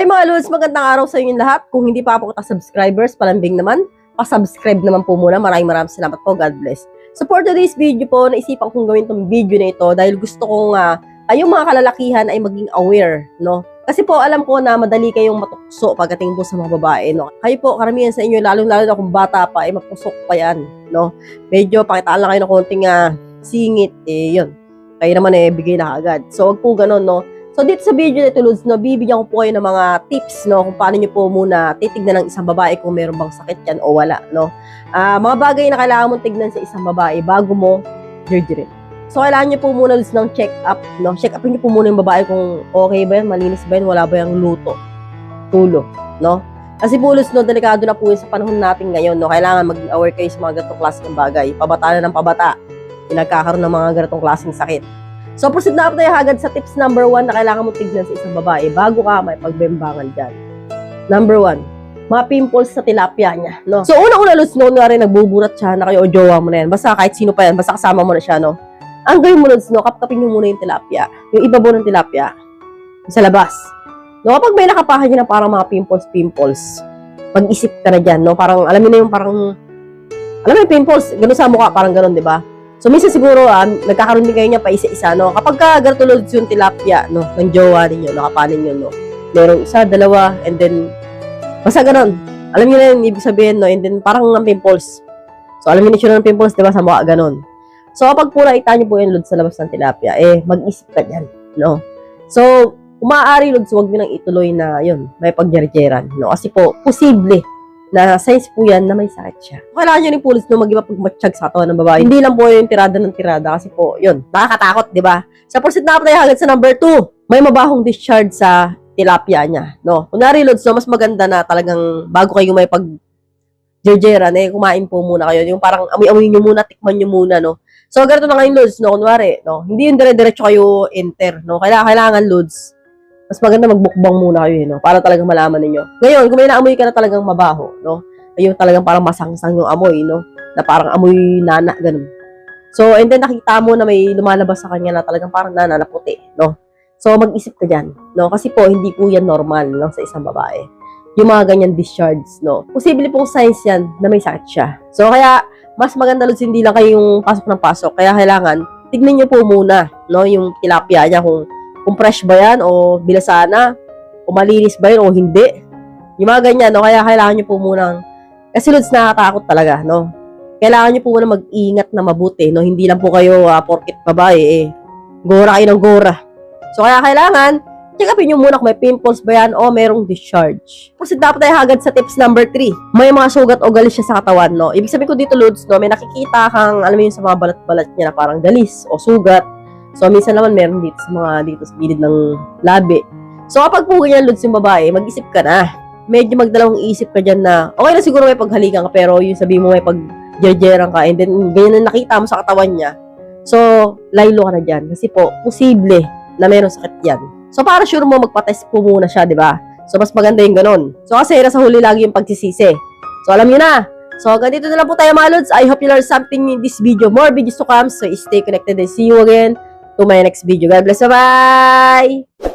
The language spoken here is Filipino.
Hi mga Lods, magandang araw sa inyo lahat. Kung hindi pa po kita subscribers, palambing naman, pa-subscribe naman po muna. Maraming maraming salamat po. God bless. So for today's video po, naisipan kong gawin tong video na ito dahil gusto kong uh, ay yung mga kalalakihan ay maging aware, no? Kasi po alam ko na madali kayong matukso pagdating po sa mga babae, no? Kayo po, karamihan sa inyo, lalo-lalo na kung bata pa, ay mapusok pa yan, no? Medyo pakitaan lang kayo ng konting uh, singit, eh, yun. Kayo naman eh, bigay na agad. So, wag po ganun, no? So, dito sa video na ito, Lods, no, bibigyan ko po kayo ng mga tips, no, kung paano nyo po muna titignan ng isang babae kung meron bang sakit yan o wala, no. Ah, mga bagay na kailangan mong tignan sa isang babae bago mo dirdirin. So, kailangan nyo po muna, Lods, ng check-up, no. Check-upin nyo po muna yung babae kung okay ba yan, malinis ba yan, wala ba yung luto, tulo, no. Kasi po, Lods, no, delikado na po yun sa panahon natin ngayon, no. Kailangan maging aware kayo sa mga ganitong klaseng bagay. Pabata na ng pabata, pinagkakaroon ng mga ganitong klaseng sakit. So, proceed na tayo agad sa tips number one na kailangan mo tignan sa isang babae bago ka may pagbembangan dyan. Number one, mga pimples sa tilapia niya, no? So, una-una, Luz, no, kunwari nagbuburat siya na kayo o jowa mo na yan. Basta kahit sino pa yan, basta kasama mo na siya, no? Ang gawin mo, Luz, no, kapkapin mo muna yung tilapia. Yung ibabaw ng tilapia, sa labas. No, kapag may nakapahan niya na parang mga pimples-pimples, mag-isip ka na dyan, no? Parang, alam mo na yung parang, alam mo yung pimples, gano'n sa mukha, parang gano'n, di ba? So, minsan siguro, ah, nagkakaroon din kayo niya pa isa-isa, no? Kapag ka ganito loads yung tilapia, no? Ng jowa ninyo, nakapanin nyo, no? Merong isa, dalawa, and then, basta ganun. Alam niyo na yun, ibig sabihin, no? And then, parang ng pimples. So, alam niyo na siya ng pimples, di ba? Sa mukha, ganun. So, kapag po nakita niyo po yung loads sa labas ng tilapia, eh, mag-isip ka dyan, no? So, kung maaari, loads, huwag niyo nang ituloy na, yun, may pagjerjeran, no? Kasi po, posible na size po yan na may sakit siya. Kailangan nyo rin pulis no mag-iba pagmatsyag sa katawan ng babae. Hindi lang po yung tirada ng tirada kasi po, yun, nakakatakot, di ba? Sa proceed na tayo hagad sa number 2, may mabahong discharge sa tilapia niya, no? Kunwari, Lods, no, mas maganda na talagang bago kayo may pag jerjeran, eh, kumain po muna kayo. Yung parang amoy-amoy nyo muna, tikman nyo muna, no? So, ganito na ngayon, Lods, no? Kunwari, no? Hindi yung dire-diretso kayo enter, no? Kailangan, kailangan, Lods, mas maganda magbukbang muna kayo, eh, no? Para talagang malaman ninyo. Ngayon, kung may naamoy ka na talagang mabaho, no? Ayun talagang parang masangsang yung amoy, no? Na parang amoy nana, ganun. So, and then nakita mo na may lumalabas sa kanya na talagang parang nana na puti, no? So, mag-isip ka dyan, no? Kasi po, hindi po yan normal, no? Sa isang babae. Yung mga ganyan discharge, no? Posible pong signs yan na may sakit siya. So, kaya, mas maganda Lods, hindi lang kayong pasok ng pasok. Kaya kailangan, tignan nyo po muna, no? Yung tilapia niya kung kung fresh ba yan o bilasana, o malinis ba yun o hindi. Yung mga ganyan, no? Kaya kailangan nyo po munang, kasi Lods, nakakatakot talaga, no? Kailangan nyo po muna mag-ingat na mabuti, no? Hindi lang po kayo uh, porkit babae, eh. Gora kayo ng gora. So, kaya kailangan, check upin nyo muna kung may pimples ba yan o merong discharge. Kasi dapat tayo hagad sa tips number 3. May mga sugat o galis siya sa katawan, no? Ibig sabihin ko dito, Lods, no? May nakikita kang, alam mo yun, sa mga balat-balat niya na parang galis o sugat. So, minsan naman meron dito sa mga dito sa gilid ng labi. So, kapag po ganyan, Lods, yung babae, mag-isip ka na. Medyo magdalawang isip ka dyan na, okay na siguro may paghalikan ka, pero yung sabi mo may pagjerjeran ka, and then ganyan na nakita mo sa katawan niya. So, laylo ka na dyan. Kasi po, posible na meron sakit yan. So, para sure mo, magpa-test po muna siya, di ba? So, mas maganda yung ganun. So, kasi nasa huli lagi yung pagsisisi. So, alam niyo na. So, hanggang dito na lang po tayo mga Lods. I hope you learned something in this video. More videos to come. So, stay connected and see you again to my next video. God bless. Bye-bye!